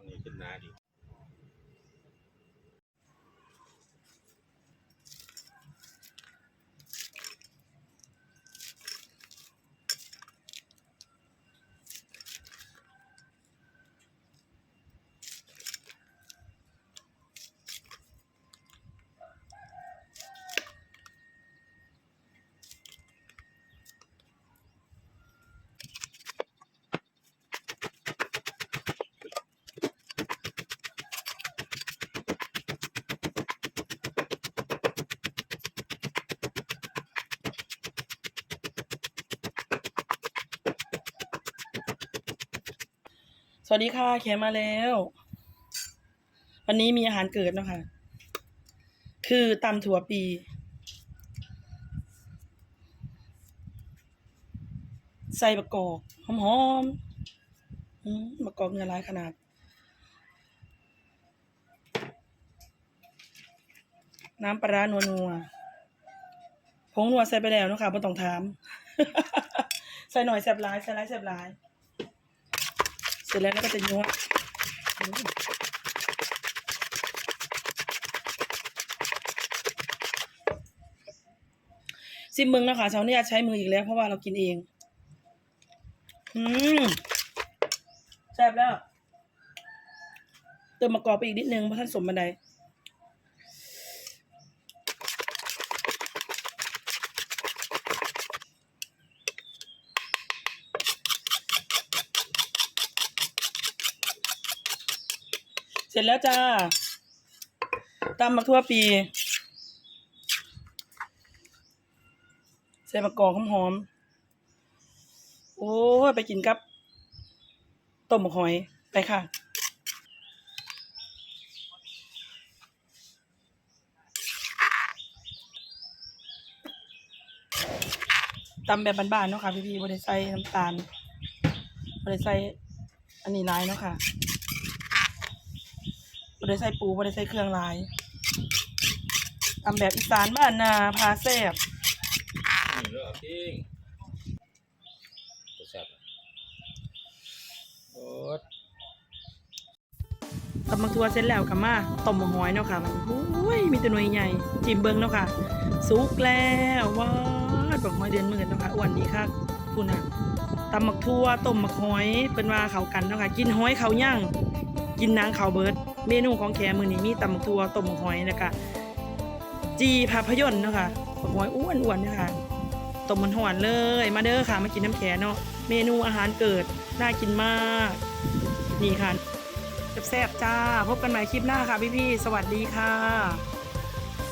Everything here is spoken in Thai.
นนี้ขึ้นหนาดี วัสดีค่ะแขกมาแล้ว วันนี้มีอาหารเกิดนะคะ คือตำถั่วปี ใส่ประกอบหอมๆอืมประกอบเนื้อร้ายขนาด น้ำปลาร้านัวนัวผงนัวใส่ไปแล้วนะคะไม่ต้องถาม ใส่หน่อยแซ่บหลาย ใส่หลายแซ่บหลาย เสร็จแล้วเราก็จะยัวดสิมมึงนะคะเช้านี้ใช้มืออีกแล้ว เพราะว่าเรากินเอง อืมแซ่บแล้ว เติมมะกอกไปอีกนิดนึงเพราะท่านสมบันได เสร็จแล้วจ้าตำมักทั่วปี ใส่มะกอกหอมๆโอ้ไปกินกับต้มหมกหอยไปค่ะตำแบบบ้านๆเนาะค่ะพี่ๆบ่ได้ใส่น้ำตาลบ่ได้ใส่อันนี้ร้ายเนาะค่ะ บ่ได้ใส่ปูบ่ได้ใส่เครื่องหลายทำแบบอีสานบ้านนาพาแซ่บนี่เลือกจริงตัวแซ่บโอ๊ตตำบักทัวเสร็จแล้วกับมาต้มหมกหอยเนาะค่ะมันโอ้ยมีแต่หน่วยใหญ่จิ้มเบิ่งเนาะค่ะสุกแล้วว้าวบักหอยเดือนหมื่นเนาะค่ะอ้วนดีค่ะคุณน่ะตำบักทัวต้มบักหอยเพิ่นว่าเขากันเนาะค่ะกินหอยเขาย่างกินนางเขาเบิด เมนูของแขมือนี้มีตำบักทัวต้มหอยนะคะจีภาพยนตร์นะคะหอยอ้วนๆนะคะต้มมันหอนเลย มาเด้อค่ะ มากินน้ำแข็งเนาะเมนูอาหารเกิดน่ากินมาก นี่ค่ะแซ่บๆจ้า พบกันใหม่คลิปหน้าค่ะพี่ๆสวัสดีค่ะ